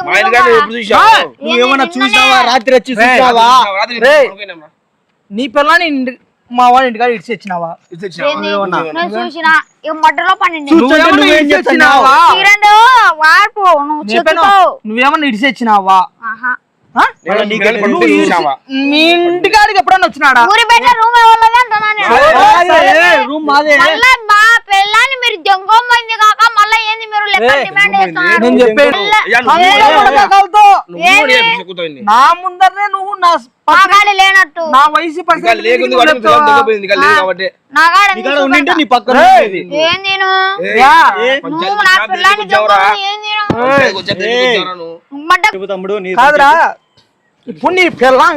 ఇక మా ఇంటికాడ ముందుగా. ఎప్పుడు చూసావు నువ్వేమన్నా చూసావా? రాత్రి వచ్చి చూసావా రేయ్. నీ పిల్లని మా వాడి ఇంటికాడ ఇడిచి వచ్చినావా? నువ్వేమన్నా? నేను చూసిన ఇక మడ్డలో పడింది చూస్తుంటే నువ్వేమన్నా నువ్వేం ఇడిచి చెప్తున్నావు? వచ్చినావా? తీరండు వార్పు నువ్వు చెప్పాను చెప్తావు నువ్వేమన్నా ఇడిచి వచ్చినావా ఆహా. ఆ? నేను నీకు పిల్లల్ని నువ్వు పడుకుంటే ఇడిచి- చూసావా? మీ ఇంటికాడికి ఎప్పుడన్నా వచ్చినాడా ఊరి బయట రూమ్ ఎవరిది అంటున్నా నేను. రూమ్ మాదే మళ్ళా మా పిల్లని మీరు జంగొమ్మంది కాక మళ్ళా ఏంది మీరు లెక్క డిమాండ్ చేస్తున్నారు? నేను చెప్పాను నా ముందరనే నువ్వు నా కాడ లేనట్టు. నా వయసు పరిస్థితి లేకుంది కాబట్టి నా కాడ నీ ఉండింటే? పక్కన. ఏం నేను? నువ్వు నా? పిల్లని ఏం నేను? తమ్ముడు నీ కాదురా! ఇప్పుడు నీ పిల్లం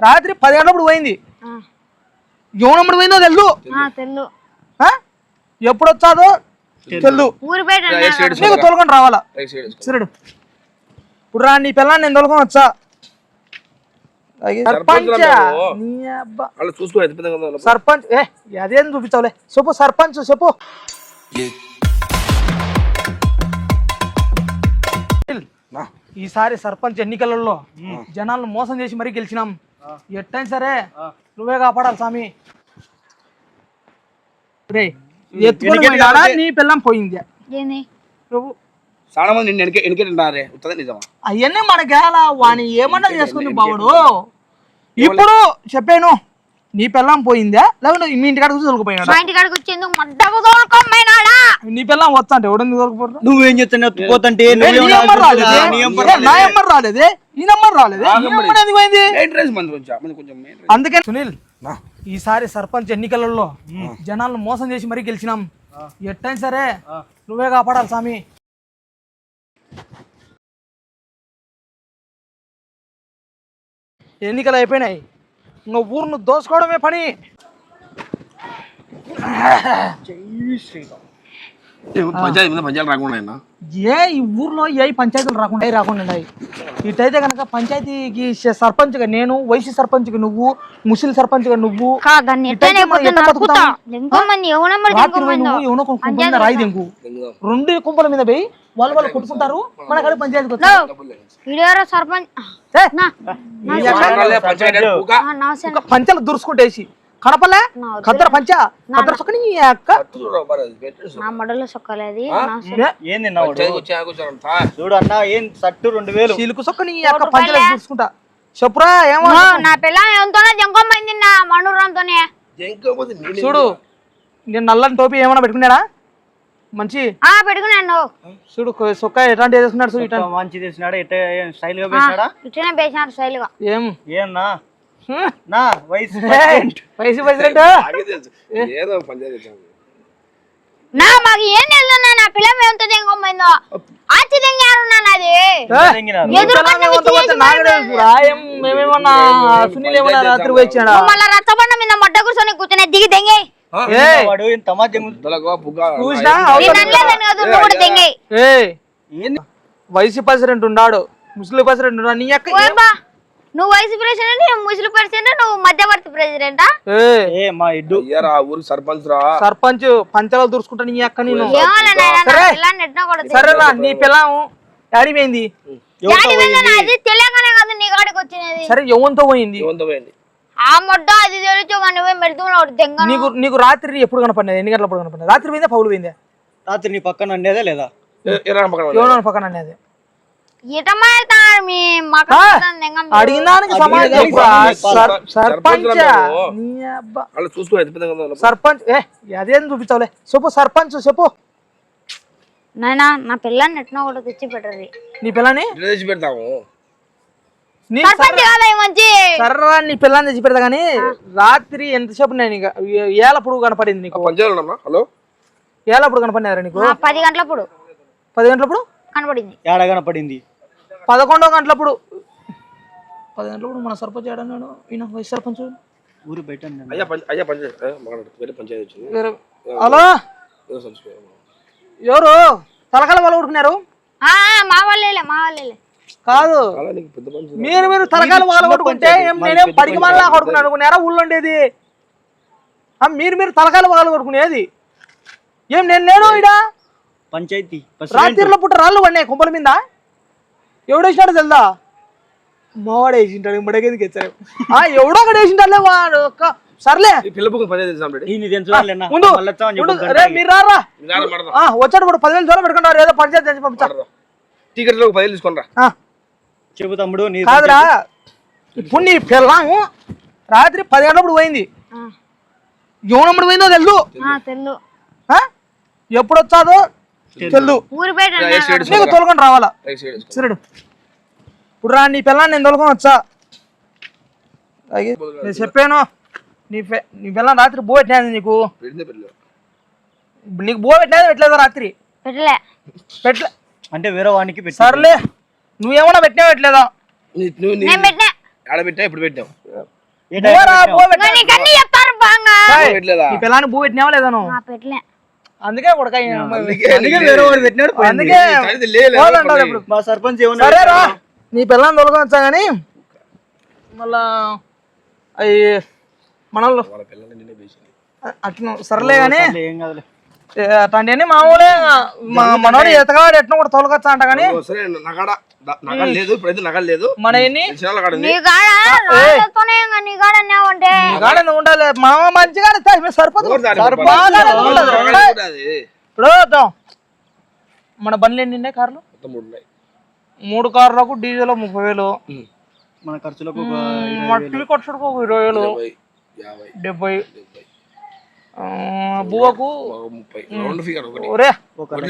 రాత్రి పది గంటలప్పుడు పోయింది. ఆ, ఎవనప్పుడు పోయిందో తెలుసు ఆ? ఎప్పుడు వచ్చాదో సైడ్ నీకు తొలకొని రావాలా. సరేడు ఇప్పుడు రా నీ పిల్లని నేను తొలకొని వచ్చా. సర్పంచ్ ఏ అదేం చూపించావులే? చెప్పు సర్పంచ్ చెప్పు. నా. ఈసారి సర్పంచ్ ఎన్నికలలో జనాలను మోసం చేసి మరీ గెలిచినాం. ఎట్టైనా సరే నువ్వే కాపాడాలి స్వామి. రే ఎత్తుకొని పోయినాడా? నీ పిల్లం పోయింది. ఏంది? నువ్వు చాలా మంది నిన్ను ఎన్నికే ఎన్నికేంటారే ఉత్తదే నిజమా? అవన్నీ మనకేలా? వాని ఏమన్నా చేసుకుని బావుడు. ఇప్పుడు చెప్పాను. నీ పిల్లం పోయిందా? లేకుంటే మీ ఇంటికాడ కూర్చొని తొలగిపోయినాడా మా ఇంటి కాడికి వచ్చేందుకు మడ్డకు తోలుకోమైనాడా? నీ పిల్లం వస్తా అంటే ఎవడని తొలగిపోయినా నువ్వేం చెప్తున్నావు పోతంటే నువ్వేమో నీ నెంబర్ నాకు రాలేదే? నీ నెంబర్ ఏ, నా నెంబర్ రాలేదే? ఈ నెంబర్ రాలేదే? ఎందుకు పోయింది? అందుకే సునీల్ ఈసారి సర్పంచ్ ఎన్నికలలో జనాలను మోసం చేసి మరీ గెలిచినాం. ఎట్టైనా సరే నువ్వే కాపాడాలి స్వామి. ఎన్నికలు అయిపోయినాయి. ఇంకా ఊరును దోసుకోవడమే పని. పంచాయతీ మీద పంచాయతీ రాకుండా అయినా? ఏ ఈ ఊర్లో ఏ పంచాయతీలు రాకుండా ఏ రాకుండా. ఇటైతే కనుక పంచాయతీకి సర్పంచ్గా నేను వైసీ సర్పంచ్గా నువ్వు ముస్లిం సర్పంచ్గా నువ్వు రాత్రి పోయి నువ్వు ఎవనో రాయి దెంకు రెండు కుంపల మీద పోయి వాళ్ళు వాళ్ళు కొట్టుకుంటారు. మన కాడ పంచాయతీకి సర్పంచ్ పంచాయతీ దురుసుకుంటేసి కనపలే నా. కద్దర పంచ? కద్దర సొక్కని ఈ అక్క. నా మడలో సొక్కలేదు ఏ, ఏం ఆగొచ్చారంట. చూడు అన్న ఏం సట్టు రెండు వేలు? చీలుకు సొక్కని ఈ అక్క పంచలు దురుసుకుంటా చెప్పురా ఏమో నా పిల్ల ఎంతోనే జంకొమ్మైంది నా మనురంతోనే చూడు నేను నల్లని టోపీ ఏమైనా పెట్టుకున్నాడా? మంచి? ఆ పెట్టుకున్నాను. చూడు సొక్క ఎట్లాంటి వేసుకున్నాడు చూడు ఇట్లా మంచి తెచ్చినాడా ఎట్ట స్టైల్గా వేసినాడా? ఇట్లనే పేసినాడు శైలిగా ఏం? ఏమన్నా? హ్మ్? నా వైసీ ప్రెసిడెంట్. ఏదో పంచాయతీ నా మాకు ఏం తెలుసు నా పిల్ల ఎంత మేమేమన్నా సునీల్ ఏమన్నా రాత్రి మళ్ళా రచ్చబండ మీద కూర్చొని కూర్చుని దిగి వాడు? ఇంత చూసినా? వైసీ ప్రెసిడెంట్ ఉన్నాడు ముస్లిం ప్రెసిడెంట్ ఉన్నాడు నీ ఓయబ్బా నువ్వు వైస్ ప్రెసిడెంట్ నేను ముసలి ప్రెసిడెంట్ నువ్వు మధ్యవర్తి ప్రెసిడెంటా? ఏయ్, ఏ మా ఇడ్డు. అయ్యారా ఊరికి సర్పంచ్ రా. సర్పంచ్ పంచాలు దూరుసుకుంటా నీ అక్క నేను ఏమోలే నాయనా, నా సరే. ఎట్లా నీ పిల్లం డాడీ పోయింది? డాడీ వెళ్ళిన అది తెలియకనే కాదు నీ కాడికి వచ్చినది. సరే పోయింది? ఆ మొడ్డ అది తెలుసు నీకు నీకు రాత్రి ఎప్పుడు కనపడినది? ఎన్ని కనపడినది? రాత్రి పోయిందా? పౌలు పోయిందా? రాత్రి నీ పక్కన ఉండేదా లేదా? ఏ- పక్కన. ఎవరో పక్కన అనేది సర్పంచ్ అదేం చూపించావులే? చెప్పు సర్పంచ్ చెప్పు. నాయనా నా పిల్లని ఎట్నో కూడా తెచ్చి పెట్టరు నీ పిల్లని? తెచ్చి పెడతాము. నీ సర్రా పిల్లని తెచ్చి పెడతా కానీ రాత్రి ఎంతసేపు నేను ఇక ఏలప్పుడు కనపడింది నీకు? హలో? ఏలప్పుడు కనపడినారా నీకు? పది గంటలప్పుడు పది గంటలప్పుడు కనబడింది ఏడ కనపడింది? పదకొండో గంటలప్పుడు. పది గంటలప్పుడు మన సర్పంచ్ ఏడన్నాడు ఈయన వైస్ సర్పంచ్ ఊరు బయట ఉన్నాను. అయ్యా పంచ అయ్యా పంచాయతీ ఏ, మాట్లాడు. వేరే పంచాయతీ వచ్చింది. వేరే- హలో? ఏదో. ఎవరు? తలకాల వాళ్ళు కొడుకున్నారు ఆ ఆ, మా వాళ్ళేలే మా వాళ్ళేలే. కాదు. అలా నీకు పెద్ద పంచాయతీ మీరు మీరు తలకాయలు వాళ్ళ కొట్టుకుంటే ఏం నేనేం మళ్ళా కొడుకున్నాను అనుకున్నారా? ఊళ్ళో ఉండేది. ఆ, మీరు మీరు తలకాయలు వాళ్ళు కొడుకునేది ఏం నేను లేను ఇడా పంచాయతీ. రాత్రిలో పుట్ట రాళ్ళు పడినాయి కుంపల మీద. ఎవడు వేసినాడు తెలుదా మావాడు వేసింటాడు ఇమ్మడికి ఎచ్చారు ఆ ఎవడో ఒకటి వేసింటాడులే వాడు. ఒక్క సర్లే. తెలుసు? ముందు రే. మీరు రారా? ఆ, వచ్చాడు ఇప్పుడు పదివేలు దూరం పెట్టుకుంటారు ఏదో పంచాయతీ తెచ్చి పంపించా. టికెట్లో ఒక పదివేలు తీసుకొని రా. ఆ, చెప్పు తమ్ముడు నీ కాదురా. ఇప్పుడు నీ పిల్లాము రాత్రి పది గంటలప్పుడు పోయింది. ఆ, ఎవనప్పుడు పోయిందో తెల్లు ఆ, తెల్లు ఆ? ఎప్పుడు వచ్చాదో నీకు తొలకొని రావాలా. సిరడు ఇప్పుడు రా నీ పిల్లని నేను తొలకొని వచ్చా. నేను చెప్పాను నీ నీ పిల్లని రాత్రి బో పెట్టినది నీకు. నీకు బో పెట్టినది పెట్టలేదా రాత్రి? పెట్టలే. పెట్టలే. అంటే వేరే వానికి పెట్టి సర్లే. నువ్వేమన్నా పెట్టినా. పెట్టలేదా పెట్టా ఇప్పుడు పెట్టావు పిల్లని బో పెట్టినావా లేదా నువ్వు? పెట్టలే. అందుకే కొడక అందుకే మా సర్పంచ్ ఏమన్నా సరే రా. నీ పిల్లని తొలకొని వచ్చా కానీ మళ్ళా అవి మనల్ని అట్లా సర్లే కానీ ఏం కాదులే. అట్లాంటివన్నీ మామూలే మా మనోడు ఎతగాడు ఎట్లా కూడా తొలగొచ్చా అంట కానీ. సరే నగడ నగలు లేదు ఇప్పుడైతే నగలు లేదు. మన ఎన్ని? తెలిసిన వాళ్ళ కాడ ఉంది. నీ కాడ రాళ్ళతోనే ఇంకా నీ కాడ అన్నావంటే కాడ నువ్వు ఉండాలి. మామ మంచిగా అది. ఇప్పుడు. మన బండ్లు ఎన్ని ఉన్నాయి కార్లు? మూడు కార్లకు డీజిల్ ముప్పై వేలు. మన ఖర్చులకు ఒక మట్టి కొట్టుకు ఒక ఇరవై వేలు. డెబ్బై. బువ్వకు ముప్పై రౌండ్ ఫిగర్ ఒకటి. ఒకటి.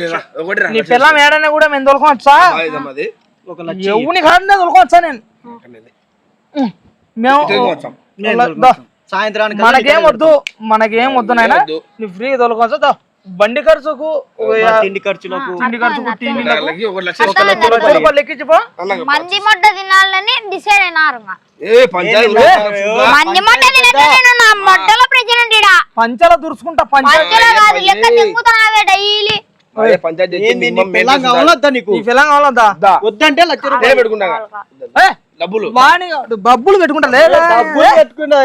నీ పిల్లం ఏడైనా కూడా మేము లక్ష ఎవని కాడనే నేను. మేము. సాయంత్రానికి మనకేం వద్దు మనకేం వద్దు నాయన. వద్దు. నీ ఫ్రీ తొలకొచ్చా బండి ఖర్చుకు తిండి ఖర్చులకు. తిండి ఖర్చుకు ఒక లక్ష రూపాయలు లెక్కించిపో మంది మొట్ట తినాలని డిసైడ్ అయినారు ఇంకా. ఏ పంచాయతీ ఏంది? ఊరు మంది మొట్ట తినట్లే నేను నా మొట్టలో ప్రెసిడెంట్ ఇడా పంచల దురుచుకుంటా పంచ పంచలో కాదు లెక్క తింగుతున్నావే డైలీ. వద్దంటే లక్ష రూపాయలు. పెట్టుకున్నా. ఏ, డబ్బులు. పెట్టుకుంటా లేదా? డబ్బులు పెట్టుకున్నా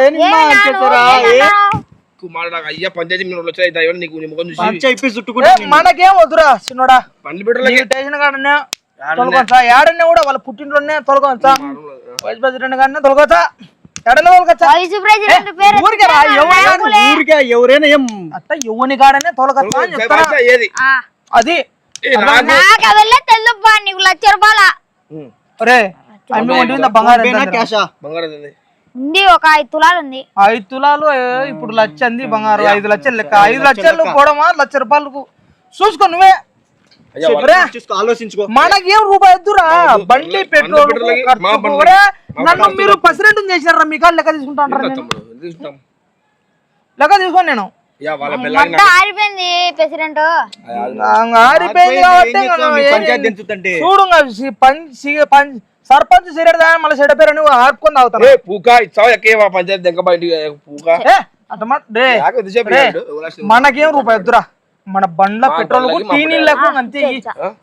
మాట్లాడాక అయ్యా పంచాయతీ మీరు వచ్చి అయితే ఇవన్నీ నీకు నీ ముఖం చూసి చుట్టుకుంటా మనకేం వద్దురా చిన్నోడా? పండ్లు పెట్టలకి. నీ స్టేషన్ కాడనే తొలగొచ్చా ఏడన్నా కూడా వాళ్ళ పుట్టింట్లోనే తొలగొచ్చా వైస్ ప్రెసిడెంట్ గారినే తొలగొచ్చా? ఎవరైనా ఏం అట్ట ఎవని కాడనే తొలగొచ్చా అని ఆ, అది. లక్ష రూపాయల బంగారం బంగారం ఉంది ఒక ఐదు తులాలు ఉంది. ఐదు తులాలు ఏ, ఇప్పుడు లక్ష అంది బంగారు ఐదు లక్షలు లెక్క. ఐదు లక్షలు పోవడమా? లక్ష రూపాయలకు? చూసుకో నువ్వే. ఆలోచించుకో. మనకేం రూపాయి వద్దురా వద్దు. బండి పెట్రోల్ నన్ను. మీరు ప్రెసిడెంట్ చేసినారా మీ కాళ్ళు లెక్క తీసుకుంటా అంటారా ఏంటో నేను తమ్ముడు, ఎందుకు తీసుకుంటాం? లెక్క తీసుకోను నేను. ఆరిపోయింది ప్రెసిడెంట్. ఆరిపోయింది కాబట్టి ఏం ఏం- చూడు సర్పంచ్ సిగరెట్ తాగా మళ్ళీ చెడ్డ పేరు ఆర్పుకొని తాగుతాను ఏ పూకా ఇచ్చావు? ఎక్కేవా పంచాయతీ దెంక బయటికి పూకా? మనకేం రూపాయి వద్దురా? మన బండ్ల పెట్రోల్ లేకు అంతే.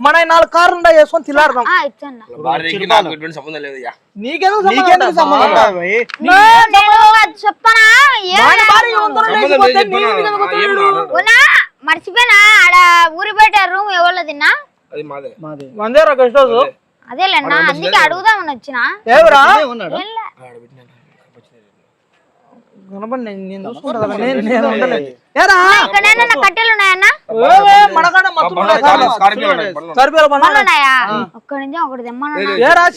మన నాలుగు కార్లు ఉండా వేసుకొని తిలాడదాం. ఆ ఇచ్చన్న వాళ్ళ భార్యకి నాకు ఎటువంటి సంబంధం లేదు యా. నీకెందుకు సంబంధం నీకెందుకు ఉందా? సంబంధం బా- ఉందా భయ్? నేను అది చెప్పనా? ఏం వాడి భార్య ఉందో సంబంధం లేకపోతే లేదు నీ చెప్పనా? మీద ఎందుకు ఏం వస్తున్నాడు? మాట్లాడు? ఉన్నా మర్చిపోయినా? ఆడ ఊరి బయట రూమ్ ఎవరిలో తిన్నా? అది మాదే. మాదే. మందేరా గెస్ట్ హౌస్ అదేలేనా అందుకే అడుగుదామని వచ్చిన. ఏరా?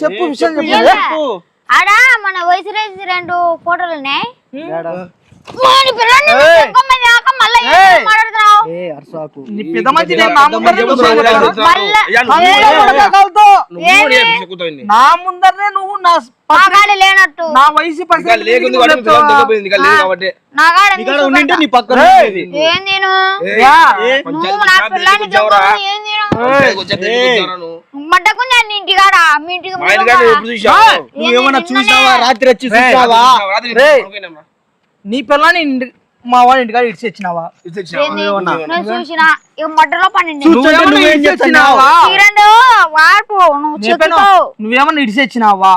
చెప్పు విషయం చెప్పు. ఆడ మన వయసు రెండు ఫోటోలు ఉన్నాయి. మళ్ళీ. మాట్లాడుతున్నావు? ఏ అర్సాకు. నీ పెద్ద మంచి నేను ముందరనే. మళ్ళా- నువ్వు? నా ముందరనే నా మా కాడ లేనట్టు. నా వయసు పరిస్థితి లేకుంది కాబట్టి మీ పిల్లలు దొంగపోయింది, ఇంకా లేదు కాబట్టి. నా కాడ నీ కాడ ఉండింటే నీ పక్కన ఏయ్. ఉండేది. ఏం నేను? ఏయ్, యా. పంచాయతీ నువ్వు నా వచ్చా, పిల్లని పెళ్ళికి వచ్చావురా? చెప్పు ఏం నేను? పంచాయతీకి వచ్చా, పెళ్ళికి వచ్చావురా నువ్వు? మడ్డకుంది నీ ఇంటి కాడ? మీ ఇంటికి మా ఇంటికాడ? నువ్వేమన్నా చూసావా? రాత్రి వచ్చి. చూసావా. నీ పిల్లని ఇంటి- మా వాడి ఇంటికాడ ఇడిచి వచ్చినావా చూసిన. ఇక పన్నెండు నువ్వేం వార్పు నువ్వేమన్నా ఇడిచి వచ్చినావా?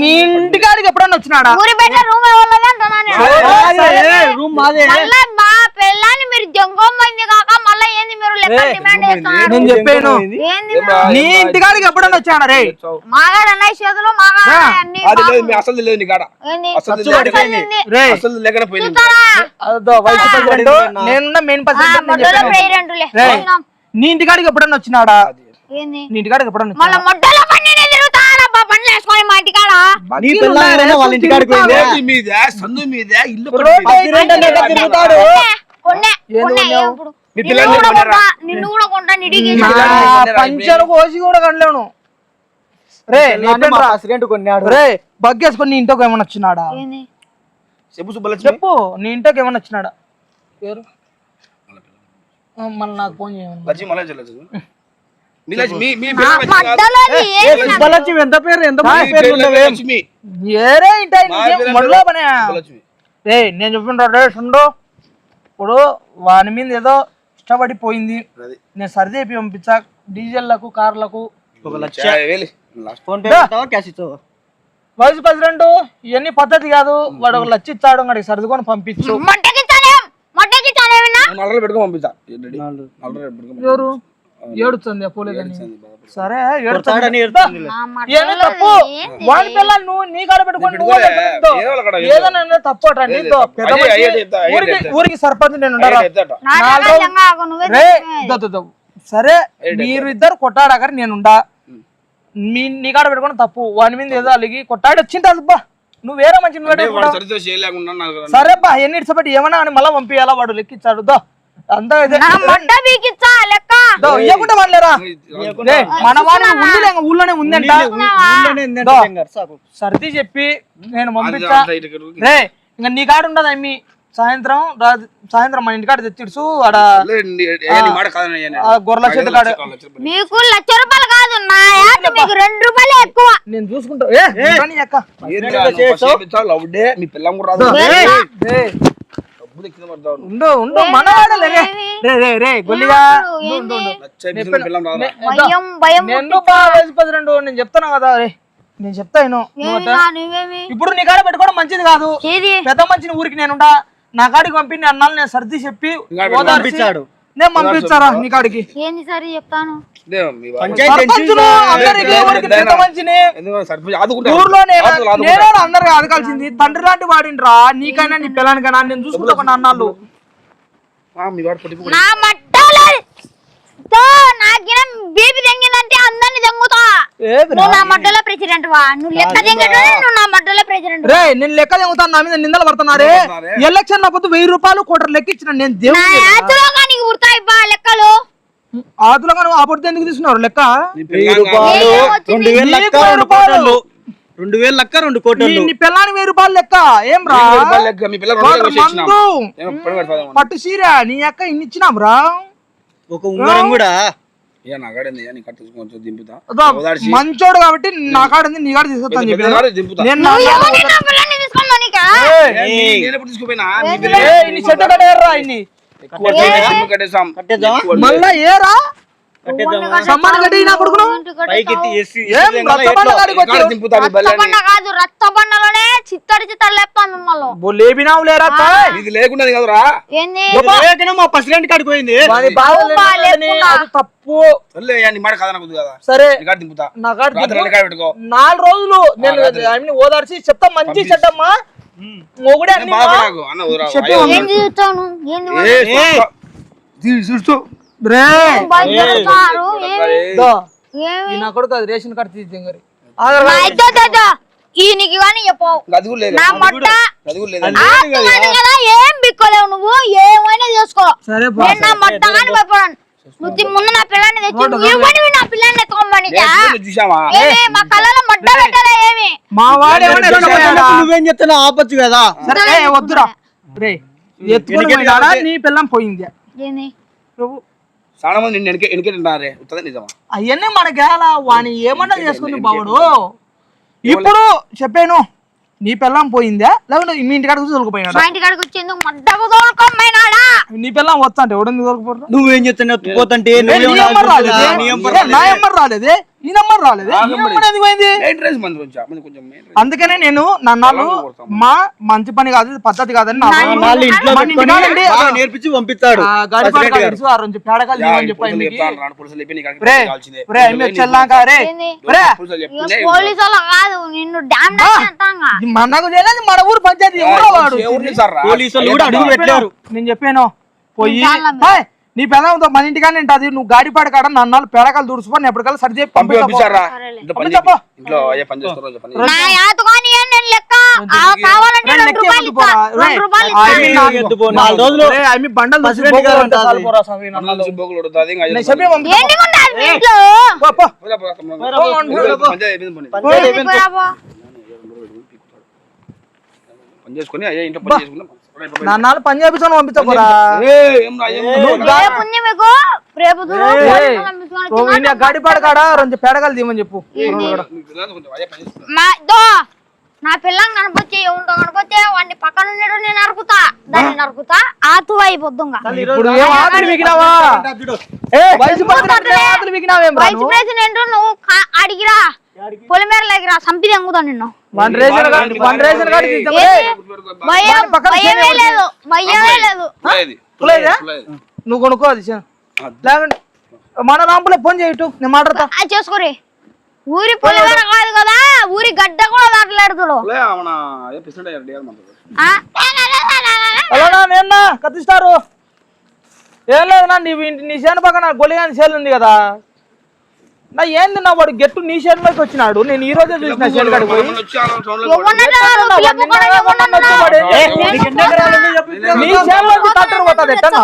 మీ ఇంటికాడికి ఎప్పుడన్నా వచ్చినాడా? రూమ్ రూమ్ మాదే. నేను చెప్పాను? నీ ఇంటికాడికి ఎప్పుడన్నా వచ్చాడా రే? మాగాడ అన్నయ్య చేతులు మాగాడ అన్ని అది లేదు మీ అసలు లేదు నీ అసలు లేకపోయింది. మెయిన్ ఇంటికాడికి ఎప్పుడన్నా వచ్చినాడా? ఏంది? నీ ఇంటికాడికి ఎప్పుడన్నా మళ్ళా మొడ్డల పన్నీనే తిరుగుతారబ్బా పనులు వేసుకొని మా ఇంటికాడ. నీ పిల్లలు వాళ్ళ ఇంటికాడికి మీద సందు మీద ఇల్లు తిరుగుతాడు పంచలు కోసి కూడా కనలేను. రే ప్రెసిడెంట్ కొన్నాడు రే. బగ్గేసుకొని నీ ఏమన్నా వచ్చినాడా? చెప్పు సుబ్బలక్ష్మి. చెప్పు నీ ఏమన్నా వచ్చినాడా? ఎవరు ఆ, మళ్ళీ నాకు ఫోన్ సుబ్బలక్ష్మి ఎంత పేరు ఎంత ఏరే ఇంట మొదలో పనే రే నేను చెప్పిండ్రా రే ఇప్పుడు వాని మీద ఏదో ఇష్టపడిపోయింది అది. నేను సరిదేపి పంపించా. డీజిల్లకు కార్లకు. ఒక lakh. PhonePe cash vice president ఇవన్నీ పద్ధతి కాదు. వాడు ఒక లచ్చి ఇచ్చాడు వాడికి సర్దుకొని పంపించు. ఎవరు? ఏడుస్తుంది పోలేదని. సరే కొడతాడని ఏడుస్తుంది ఏడుస్తుంది. నా ఏమీ తప్పు? వాడి పిల్లలు నువ్వు నీ కాడ పెట్టుకొని ఏదైనా తప్పు అట. నీతో ఊరికి సర్పంచ్ నేను. సరే. మీరు ఇద్దరు కొట్టాడగారు నేనుండా మీ నీ కాడ పెట్టుకుని తప్పు. వాని మీద ఏదో అలిగి కొట్టాడు వచ్చింది అబ్బా నువ్వు వేరే మంచి సరే బా ఎన్ని ఇడిచిపెట్టి ఏమన్నా అని మళ్ళీ పంపించాలా వాడు లెక్కిచ్చాడు దో. అంతా ఇవ్వకుండా వాళ్ళేరా రే, మన వాడు. ఉంది లేక ఊళ్ళోనే ఉందంట. సర్ది చెప్పి నేను పంపించా. రే ఇంకా నీ కాడ ఉండదు అమ్మి సాయంత్రం రా- సాయంత్రం మన ఇంటికాడ తెచ్చిడుసు ఆడ గొర్రెల చెట్టు కాడ. మీకు లక్ష రూపాయలు కాదు నా మీకు రెండు రూపాయలు ఎక్కువ. నేను చూసుకుంటా. ఏ ఉండని అక్క. ఏంది రా, నువ్వు ఫస్ట్ చేపించావు, లవ్ డే, మీ పిల్లం కూడా రాదు. రే, రే, డబ్బులు ఎక్కిన పడతావు. ఉండు ఉండు మనవాడలే రే రే రే గొల్లిగా. నేను బాగా చెప్తాను కదా? రే నేను చెప్తాను ఇప్పుడు నీ కాడ పెట్టుకోవడం మంచిది కాదు. ఏది? పెద్ద మంచిని ఊరికి నేనుండా నా కాడికి పంపి నేను అన్నాను నేను సర్ది చెప్పి పంపించాడు. నేను పంపించారా నీ కాడికి? ఏంది సరే చెప్తాను? అందరికి అడగాల్సింది తండ్రి లాంటి వాడిండ్రా నీకైనా నీ పిల్లానికైనా నేను చూసుకుంటా అన్నాళ్ళు. ఆ, మీ వాడు పొట్టి. నా మట్టలో తో నాకిన బీపీ అందరిని తెంగుతా నువ్వు నా మడ్డలో ప్రెసిడెంట్ వా? నువ్వు లెక్క తెంగటం నువ్వు నా మడ్డలో ప్రెసిడెంట్ రే నేను లెక్క చెబుతాను నా మీద నిందలు పడుతున్నారే. ఎలక్షన్ లేకపోతే వెయ్యి రూపాయలు కోటర్ లెక్కించిన నేను నా దేవుడు ఉడతాయి బా లెక్కలు? ఆదులుగా నువ్వు ఆపడితే ఎందుకు తీసుకున్నారు లెక్క? రూపాయలు? రెండు వేలు లక్క రెండు. కోటలు రెండు వేలు లక్క రెండు నీ- కోటలు నీ పిల్లానికి వెయ్యి రూపాయలు లెక్క ఏం రా ఇరవై రూపాయలు లెక్క, మీ పిల్ల రెండు వేలు కోటర్ వచ్చి ఇచ్చినాం. మందు ఏమో పని పెడతాదేమో. పట్టు సీర నీ అక్క ఇన్ని ఇచ్చినాం రా ఒక ఉంగరం కూడా ఏ, నా కాడ ఉంది, ఏ, నీ కట్ట తీసుకొని దింపుతా. అదో, ఓదార్చి. మంచోడు కాబట్టి నా కాడ ఉంది నీ కాడ తీసుకొస్తాను పెద్ద చెప్పి పెద్ద కాడ దింపుతా. నేను నా- నువ్వు ఎవరిని నా పిల్లని తీసుకొని పోనీకా? ఏయ్, ఏ, నీ- నేను ఎప్పుడు తీసుకుపోయినా? మీ పిల్ల ఏయ్, ఇన్ని చెట్టు కట్టేయర్రా ఇన్ని ఎక్కువ వస్తాయి, సిమ్ కట్టేసాం. కట్టేద్దామా? ఎక్కువ మళ్ళా ఏరా లేపినావు లేరా. ఇది లేకుండా కదరా. మా ప్రెసిడెంట్ కాడికి పోయింది. తప్పు. సరే. నాలుగు రోజులు నేను ఓదార్చి చెప్తా మంచి చెడ్డమ్మా. మొగుడే. చెప్పు. అయ్యో, నా కొడుకు అది రేషన్ కార్డు కానీ చెప్పవు. నా మొట్ట కాదు. ఏం బిక్కోలేవు నువ్వు ఏమైనా చేసుకో. సరే బా. నేను నా మొట్ట కానీ భయపడాను నువ్వు తి- ముందు నా పిల్లని తెచ్చి నువ్వు నా పిల్లని మా కళ్ళలో మొట్ట ఏమి? మా వాడు ఆపొచ్చు కదా. సరే ఏ, వద్దురా. నీ పిల్లం పోయింది. నువ్వు చాలా మంది నిన్ను వెనక వెనకెట్టారే ఉత్తదే నిజమా? అవన్నీ మనకేలా వాని ఏమన్నా చేసుకుని బావుడు ఇప్పుడు చెప్పాను నీ పిల్లం పోయిందా? లేకుంటే మీ ఇంటికాడ మా ఇంటి కాడికి వచ్చేందుకు నీ పిల్లం వస్తా అంటే ఎవడెందుకు తొలగిపోరు నువ్వేం చెప్తున్నావు పోతంటే ఏ, నీ ఎమ్మరు రాలేదే? నా నెంబర్ రాలేదు? నెంబర్ ఎందుకు పోయింది? అందుకనే నేను నన్నాళ్ళు మా మంచి పని కాదు ఇది పద్ధతి కాదని నేర్పించి పంపిస్తాడు. నిన్ను మనకు చేయలేదు మన ఊరు పంచాయతీ నేను చెప్పాను పోయి చాలా "ఏయ్, నీ పెదవుతో మన ఇంటికానే ఉంటుంది నువ్వు గాడిపాడు కాడ నన్నాళ్ళు పేడకాలు దుడుచుకో నేను ఎప్పటికల్లా సరి చెప్పి. పని చేసుకొని అయ్యా ఇంట్లో పని పోయి. నన్నాళ్ళు పని చేపించుకొని పంపించపోరా ఏయ్, ఏం రా, ఏం రా. రేపు ఉంది మీకు రేపు దూరం పోలీసులు పంపించుకొని వచ్చినా గాడిపాడు కాడ రెండు పేడకాలు తీయమని చెప్పు. నా పిల్లని కనపొచ్చి ఎవరితో కనపొచ్చే వాడిని పక్కన ఉండేటో నేను నరుకుతా దాన్ని నరుకుతా ఆతు అయిపోద్దుగా ఇప్పుడు ఏం ఆతులు మిగినావా వయసు పడిన ఆతులు మిగినావేం రా వైస్ ప్రెసిడెంట్ నువ్వు కా- అడిగిరా పొలిమేర లేకిరా సంపి తెంగుతా నిన్ను. One ration card one ration card తీద్దాం రే. భయం వాడి పక్కన భయమే చేనే లేదు భయమే లేదు. నువ్వు కొనుక్కో అది లేకుంటే మన రాంపులే ఫోన్ చేయటు నేను మాట్లాడతా. అది చేసుకోరి ఊరి పొలిమేర కాదు కదా ఊరి గడ్డ కూడా దాటలాడుతుడు. పుల్లయ్య, మన అయ్యా ప్రెసిడెంట్ అయ్యారు, డిఆర్ మనతో. హలో నేనా కత్తిస్తారు. ఏం లేదు నా నీ ఇంటి- నీ చేను పక్కన గొలిగాని చేను ఉంది కదా. నా ఏంది నా వాడు గెట్టు నీ చేనులోకి వచ్చినాడు? నేను ఈ రోజే చూసిన చేను కాడికి పోయి. నిన్న. నీ చేనులోకి టాక్టర్ పోతుంది ఎట్టనా?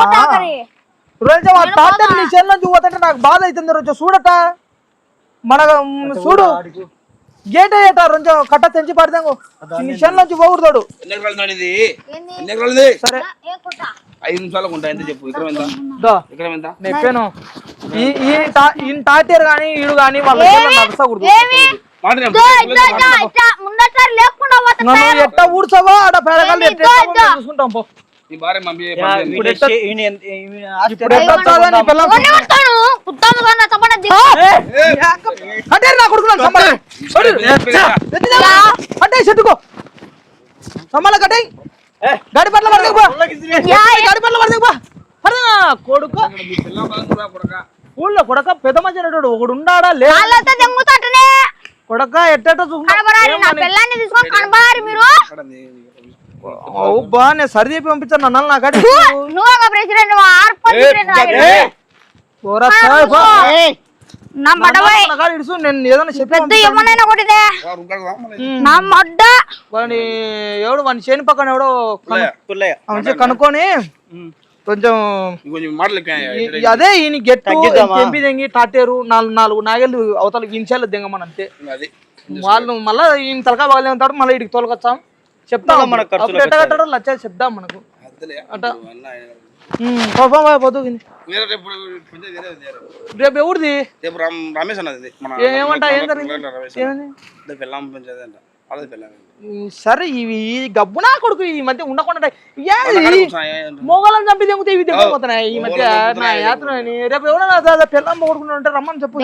రోజు వాడు టాక్టర్ నీ చేనులోకి పోతుంటే నాకు బాధ అవుతుంది రోజు చూడట? మన చూడు. గేట్ అయ్యేట కట్ట తెంచి పడదాము నీ చేనులోంచి పోకూడదు? సరే. ఐదు నిమిషాలకు ఉంటాయి ఎంత చెప్పు? ఎంత? ఈ గాని ఈడు వాళ్ళ నడసకూడదు నన్ను ఎట్ట ఊడ్చావో? ఆడ చూసుకుంటాం పో. నీ భార్య ఎట్టి- ఎట్ట అంటే నా కొడుకు నన్ను సంబరం. ఎత్తుదా? అంటే చెట్టుకో. సమ్మల కట్టే. గాడి పట్ల పడకు పో. గాడి పట్ల పడకు పో. అరే కొడుకు. ఊళ్ళో కొడక పెద్ద మంచి ఒకడు తెంగుతాటనే కొడక కనబరారి నా పిల్లాన్ని తీసుకొని కనబరారి మీరు బా నేను సరి చెప్పి పంపించాను నన్ను నువ్వు ప్రెసిడెంట్. నా నేను ఏదైనా చెప్పి పెద్ద ఏమనైనా కొట్టిదే నా మడ్డ. వాడిని ఎవడు వాడిని చేను పక్కన ఎవడో. మంచిగా కనుక్కొని కొంచెం అదే ఈయన గెట్టు తగ్గిద్దామా? తెంపి తెంగి టాటేరు నాలుగు నాలుగు నాగేళ్ళు అవతల ఇంచాలు దింగమని అంతే. వాళ్ళు మళ్ళీ ఈయన తలకా బాగాలే ఉంటాడు మళ్ళీ ఇడికి తోలుకొచ్చాం. చెప్తాం మనకు ఖర్చులకు అప్పుడు ఎట్ట కట్టడం లచ్చ చెప్దాం మనకు. అద్దలే అట్ట పాపం పోతుంది వేరే రేపు ఎవరిది? రేపు రామ్ రమేష్ అన్నది ఏమంటా ఏం జరిగింది? పంచాయతీ అంట. సరే ఇవి ఈ గబ్బునా కొడుకు ఈ మధ్య ఉండకుండా వాళ్ళ మోగాలను చంపి తెంగితే ఇవి తెంపిపోతున్నాయి ఈ మధ్య నా. యాత్ర రేపు ఎవరైనా పెళ్ళం పోగొట్టుకుని ఉంటే రమ్మని చెప్పు.